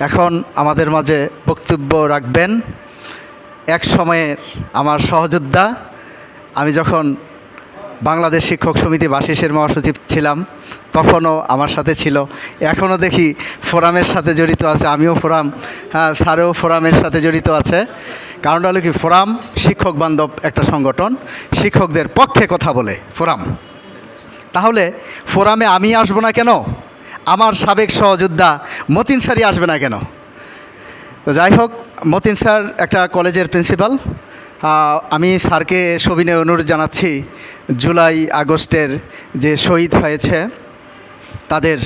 এখন আমাদের মাঝে বক্তব্য রাখবেন। এক সময়ের আমার সহযোদ্ধা, আমি যখন বাংলাদেশ শিক্ষক সমিতি বাসিসের মহাসচিব ছিলাম, তখনও আমার সাথে ছিল। এখনও দেখি ফোরামের সাথে জড়িত আছে, আমিও ফোরাম হ্যাঁ স্যারও ফোরামের সাথে জড়িত আছে। কারণটা হলো কি, ফোরাম শিক্ষক বান্ধব একটা সংগঠন, শিক্ষকদের পক্ষে কথা বলে ফোরাম। তাহলে ফোরামে আমি আসব না কেন? আমার সাবেক সহযোদ্ধা মতিন স্যারই আসবে না কেন? তো যাই হোক, মতিন স্যার একটা কলেজের প্রিন্সিপাল। আমি স্যারকে সবিনয় অনুরোধ জানাচ্ছি, জুলাই আগস্টের যে শহীদ হয়েছে, তাদের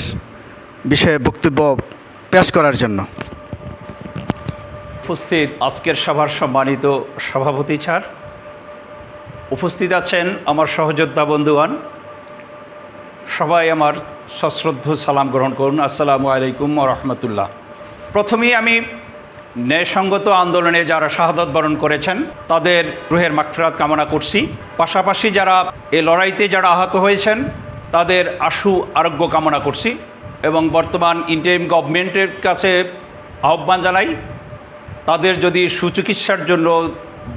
বিষয়ে বক্তব্য পেশ করার জন্য। উপস্থিত আজকের সভার সম্মানিত সভাপতি স্যার। উপস্থিত আছেন আমার সহযোদ্ধা বন্ধুগণ। সবাই আমার সশ্রদ্ধ সালাম গ্রহণ করুন। আসসালামু আলাইকুম রহমতুল্লাহ। প্রথমেই আমি ন্যায়সঙ্গত আন্দোলনে যারা শাহাদত বরণ করেছেন, তাদের রুহের মাগফিরাত কামনা করছি। পাশাপাশি যারা এ লড়াইতে যারা আহত হয়েছেন, তাদের আশু আরোগ্য কামনা করছি এবং বর্তমান ইন্টারিম গভর্নমেন্টের কাছে আহ্বান জানাই, তাদের যদি সুচিকিৎসার জন্য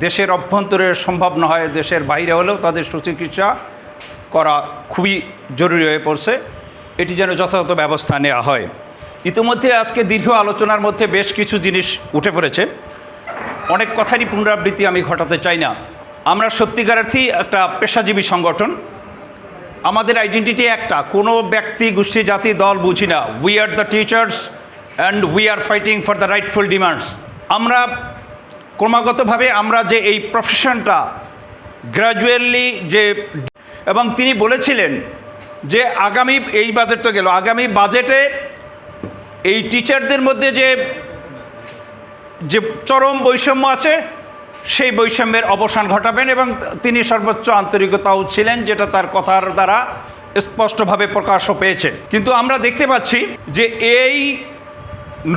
দেশের অভ্যন্তরে সম্ভব না হয়, দেশের বাইরে হলেও তাদের সুচিকিৎসা করা খুবই জরুরি হয়ে পড়ছে। এটি যেন যথাযথ ব্যবস্থা নেওয়া হয়। ইতিমধ্যে আজকে দীর্ঘ আলোচনার মধ্যে বেশ কিছু জিনিস উঠে পড়েছে। অনেক কথারই পুনরাবৃত্তি আমি ঘটাতে চাই না। আমরা সত্যিকারার্থী একটা পেশাজীবী সংগঠন। আমাদের আইডেন্টিটি একটা। কোনো ব্যক্তি, গোষ্ঠী, জাতি, দল বুঝি না। We are the teachers and we are fighting for the rightful demands আমরা ক্রমাগতভাবে আমরা যে এই প্রফেশনটা গ্র্যাজুয়ালি যে এবং তিনি বলেছিলেন যে আগামী, এই বাজেট তো গেল। আগামী বাজেটে এই টিচারদের মধ্যে যে যে চরম বৈষম্য আছে, সেই বৈষম্যের অবসান ঘটাবেন এবং তিনি সর্বোচ্চ আন্তরিকতাও ছিলেন, যেটা তার কথার দ্বারা স্পষ্টভাবে প্রকাশও পেয়েছে। কিন্তু আমরা দেখতে পাচ্ছি যে এই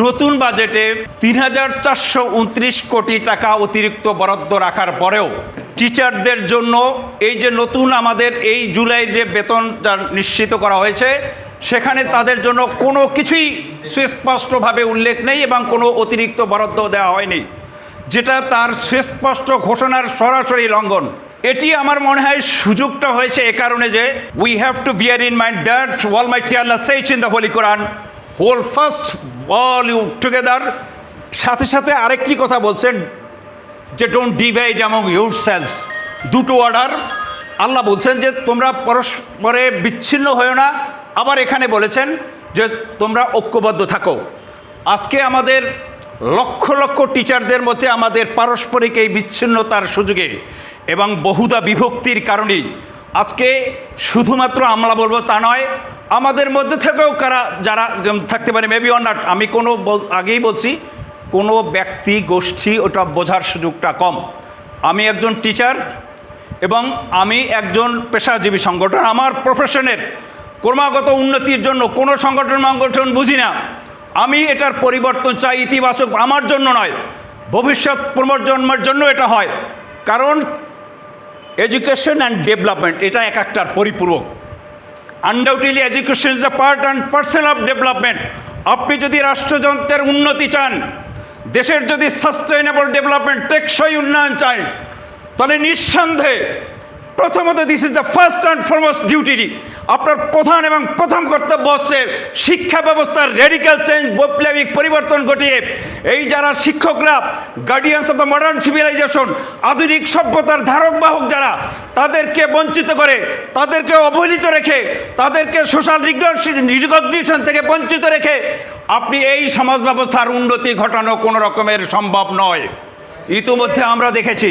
নতুন বাজেটে তিন হাজার চারশো উনত্রিশ কোটি টাকা অতিরিক্ত বরাদ্দ রাখার পরেও টিচারদের জন্য এই যে নতুন আমাদের এই জুলাই যে বেতন নিশ্চিত করা হয়েছে, সেখানে তাদের জন্য কোনো কিছুই সুস্পষ্টভাবে উল্লেখ নেই এবং কোনো অতিরিক্ত বরাদ্দ দেওয়া হয়নি, যেটা তার সুস্পষ্ট ঘোষণার সরাসরি লঙ্ঘন। এটি আমার মনে হয় সুযোগটা হয়েছে এ কারণে যে we have to bear in mind that well my Allah says in the holy Quran hold fast all you together সাথে সাথে আরেকটি কথা বলছেন যে don't divide among your sales দুটো অর্ডার আল্লাহ বলছেন যে তোমরা পরস্পরে বিচ্ছিন্ন হয়েও না। আবার এখানে বলেছেন যে তোমরা ঐক্যবদ্ধ থাকো। আজকে আমাদের লক্ষ লক্ষ টিচারদের মধ্যে আমাদের পারস্পরিক এই বিচ্ছিন্নতার সুযোগে এবং বহুদা বিভক্তির কারণেই আজকে শুধুমাত্র আমরা বলব তা নয়, আমাদের মধ্যে থেকেও কারা, যারা থাকতে পারে মেবি অন নট আমি কোনো আগেই বলছি কোনো ব্যক্তি, গোষ্ঠী ওটা বোঝার সুযোগটা কম। আমি একজন টিচার এবং আমি একজন পেশাজীবী সংগঠন আমার প্রফেশনের ক্রমাগত উন্নতির জন্য কোনো সংগঠন সংগঠন বুঝি না। আমি এটার পরিবর্তন চাই ইতিবাচক, আমার জন্য নয়। ভবিষ্যৎ পুনর্জন্মের জন্য এটা হয়। কারণ এডুকেশন অ্যান্ড ডেভেলপমেন্ট এটা এক একটার পরিপূরক। Undoubtedly education is the part and parcel of development আপনি যদি রাষ্ট্রযন্ত্রের উন্নতি চান দেশের যদি সাস্টেইনেবল ডেভেলপমেন্ট টেকসই উন্নয়ন চাই, তাহলে নিঃসন্দেহে প্রথমত this is the first and foremost duty আপনার প্রধান এবং প্রথম কর্তব্য হচ্ছে শিক্ষা ব্যবস্থার রেডিক্যাল চেঞ্জ বৈপ্লবিক পরিবর্তন ঘটিয়ে এই যারা শিক্ষকরা guardians of the modern civilisation আধুনিক সভ্যতার ধারক বাহক যারা, তাদেরকে বঞ্চিত করে, তাদেরকে অবহেলিত রেখে, তাদেরকে সোশ্যাল রিকগনিশন থেকে বঞ্চিত রেখে আপনি এই সমাজ ব্যবস্থার উন্নতি ঘটানো কোনো রকমের সম্ভব নয়। ইতিমধ্যে আমরা দেখেছি,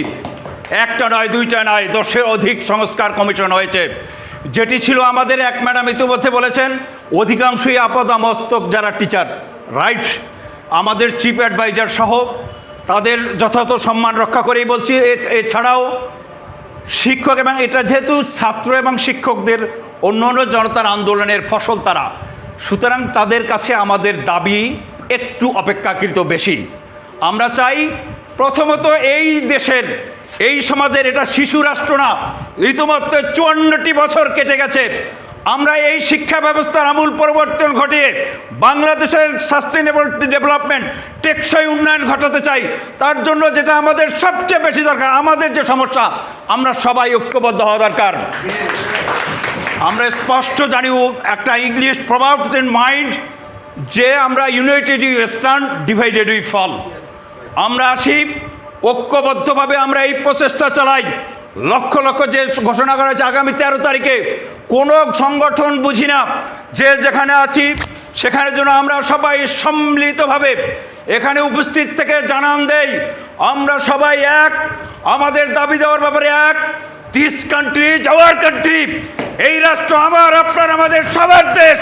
একটা নয়, দুইটা নয়, দশের অধিক সংস্কার কমিশন হয়েছে। যেটি ছিল আমাদের এক ম্যাডাম ইতিমধ্যে বলেছেন, অধিকাংশই আপাদমস্তক যারা টিচার রাইট আমাদের চিফ অ্যাডভাইজার সহ তাদের যথাযথ সম্মান রক্ষা করেই বলছি এছাড়াও শিক্ষক এবং এটা যেহেতু ছাত্র এবং শিক্ষকদের অন্য অন্য জনতার আন্দোলনের ফসল তারা, সুতরাং তাদের কাছে আমাদের দাবি একটু অপেক্ষাকৃত বেশি। আমরা চাই প্রথমত এই দেশের এই সমাজের এটা শিশু রাষ্ট্র না, ইতিমধ্যে চুয়ান্নটি বছর কেটে গেছে। আমরা এই শিক্ষা ব্যবস্থার আমূল পরিবর্তন ঘটিয়ে বাংলাদেশের সাস্টেনেবল ডেভেলপমেন্ট টেকসই উন্নয়ন ঘটাতে চাই। তার জন্য যেটা আমাদের সবচেয়ে বেশি দরকার, আমাদের যে সমস্যা, আমরা সবাই ঐক্যবদ্ধ হওয়া দরকার। আমরা স্পষ্ট জানি একটা ইংলিশ প্রভাব ইন মাইন্ড যে আমরা united you stand divided we fall আমরা আসি ঐক্যবদ্ধভাবে আমরা এই প্রচেষ্টা চালাই। লক্ষ লক্ষ যে ঘোষণা করা হয়েছে আগামী তেরো তারিখে, কোনো সংগঠন বুঝি না, যে যেখানে আছি, সেখানে যেন আমরা সবাই সম্মিলিতভাবে এখানে উপস্থিত থেকে জানান দেই, আমরা সবাই এক, আমাদের দাবি দেওয়ার ব্যাপারে এক this country is our country এই রাষ্ট্র আমার, আপনার আমাদের, সবার দেশ।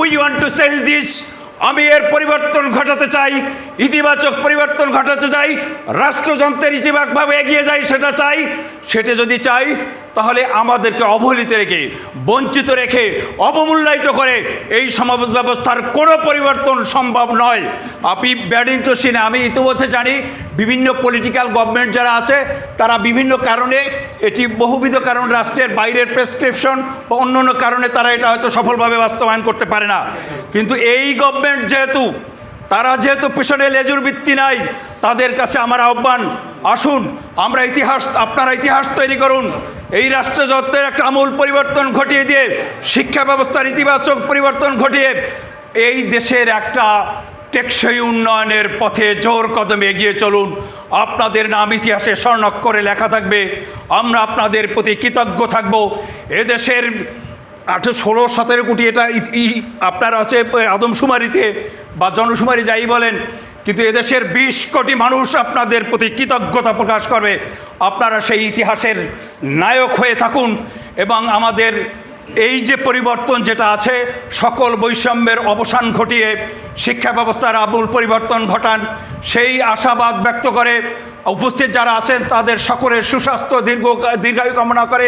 We want to change this আমি এর পরিবর্তন ঘটাতে চাই। ইতিবাচক পরিবর্তন ঘটাতে চাই, রাষ্ট্রযন্ত্রের ইতিবাচকভাবে এগিয়ে যাই, সেটা চাই। সেটা যদি চাই, তাহলে আমাদেরকে অবহেলিত রেখে, বঞ্চিত রেখে, অবমূল্যায়িত করে এই সমাবেশ ব্যবস্থার কোনো পরিবর্তন সম্ভব নয়। আপনি ব্যাডিংটন সিনে আমি ইতিমধ্যে জানি, বিভিন্ন পলিটিক্যাল গভর্নমেন্ট যারা আছে, তারা বিভিন্ন কারণে, এটি বহুবিধ কারণ, রাষ্ট্রের বাইরের প্রেসক্রিপশন বা অন্য অন্য কারণে তারা এটা হয়তো সফলভাবে বাস্তবায়ন করতে পারে না। কিন্তু এই গভর্নমেন্ট যেহেতু তারা যেহেতু পেছনে লেজুর বৃত্তি নাই, তাদের কাছে আমার আহ্বান, আসুন, আমরা ইতিহাস, আপনারা ইতিহাস তৈরি করুন। এই রাষ্ট্রযত্নের একটা আমূল পরিবর্তন ঘটিয়ে দিয়ে, শিক্ষা ব্যবস্থার ইতিবাচক পরিবর্তন ঘটিয়ে, এই দেশের একটা টেকসই উন্নয়নের পথে জোর কদমে এগিয়ে চলুন। আপনাদের নাম ইতিহাসে স্বর্ণাক্ষরে লেখা থাকবে, আমরা আপনাদের প্রতি কৃতজ্ঞ থাকব। এদেশের আঠেরো ষোলো সতেরো কোটি এটা আপনার আছে আদমশুমারিতে বা জনশুমারি যাই বলেন, কিন্তু এদেশের বিশ কোটি মানুষ আপনাদের প্রতি কৃতজ্ঞতা প্রকাশ করবে। আপনারা সেই ইতিহাসের নায়ক হয়ে থাকুন এবং আমাদের এই যে পরিবর্তন যেটা আছে, সকল বৈষম্যের অবসান ঘটিয়ে শিক্ষা ব্যবস্থার আমূল পরিবর্তন ঘটান, সেই আশাবাদ ব্যক্ত করে উপস্থিত যারা আছেন, তাদের সকলের সুস্বাস্থ্য দীর্ঘ, দীর্ঘায়ু কামনা করে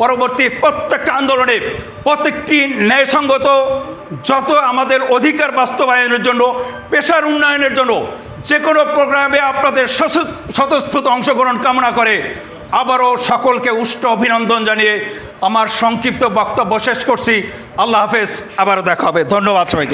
পরবর্তী প্রত্যেকটা আন্দোলনে, প্রত্যেকটি ন্যায়সঙ্গত, যত আমাদের অধিকার বাস্তবায়নের জন্য, পেশার উন্নয়নের জন্য যে কোনো প্রোগ্রামে আপনাদের স্বতঃস্ফূত অংশগ্রহণ কামনা করে, আবারও সকলকে উষ্ট অভিনন্দন জানিয়ে আমার সংক্ষিপ্ত বক্তব্য শেষ করছি। আল্লাহ হাফেজ আবার দেখা হবে। ধন্যবাদ সবাইকে।